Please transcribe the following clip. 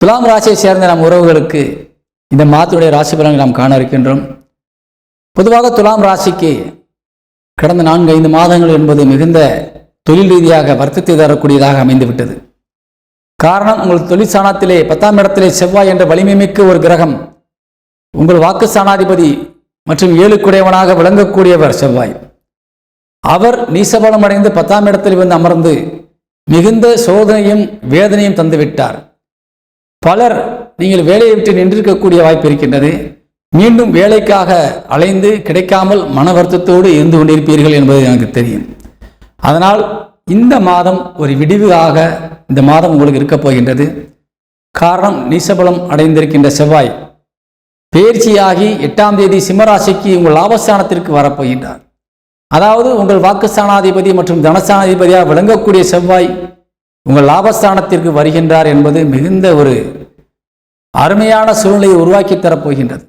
துலாம் ராசியை சேர்ந்த நம் உறவுகளுக்கு இந்த மாதத்துடைய ராசி பலன்கள் நாம் காண இருக்கின்றோம். பொதுவாக துலாம் ராசிக்கு கடந்த நான்கு ஐந்து மாதங்கள் என்பது மிகுந்த தொழில் ரீதியாக வர்த்தத்தை தரக்கூடியதாக அமைந்துவிட்டது. காரணம் உங்கள் தொழில் பத்தாம் இடத்திலே செவ்வாய் என்ற வலிமைமிக்க ஒரு கிரகம். உங்கள் வாக்கு சாணாதிபதி மற்றும் ஏழுக்குடையவனாக விளங்கக்கூடியவர் செவ்வாய். அவர் நீசபலம் அடைந்து பத்தாம் இடத்தில் வந்து அமர்ந்து மிகுந்த சோதனையும் வேதனையும் தந்துவிட்டார். பலர் நீங்கள் வேலையை விட்டு நின்றிருக்கக்கூடிய வாய்ப்பு இருக்கின்றது. மீண்டும் வேலைக்காக அலைந்து கிடைக்காமல் மன வருத்தத்தோடு இருந்து கொண்டிருப்பீர்கள் என்பது எனக்கு தெரியும். அதனால் இந்த மாதம் ஒரு விடிவாக இந்த மாதம் உங்களுக்கு இருக்கப் போகின்றது. காரணம் நீசபலம் அடைந்திருக்கின்ற செவ்வாய். பேர்ச்சியாகி எட்டாம் தேதி சிம்மராசிக்கு உங்கள் லாபஸ்தானத்திற்கு வரப்போகின்றார் அதாவது உங்கள் வாக்குஸ்தானாதிபதி மற்றும் தனஸ்தானாதிபதியாக விளங்கக்கூடிய செவ்வாய் உங்கள் லாபஸ்தானத்திற்கு வருகின்றார் என்பது மிகுந்த ஒரு அருமையான சூழ்நிலையை உருவாக்கி தரப்போகின்றது.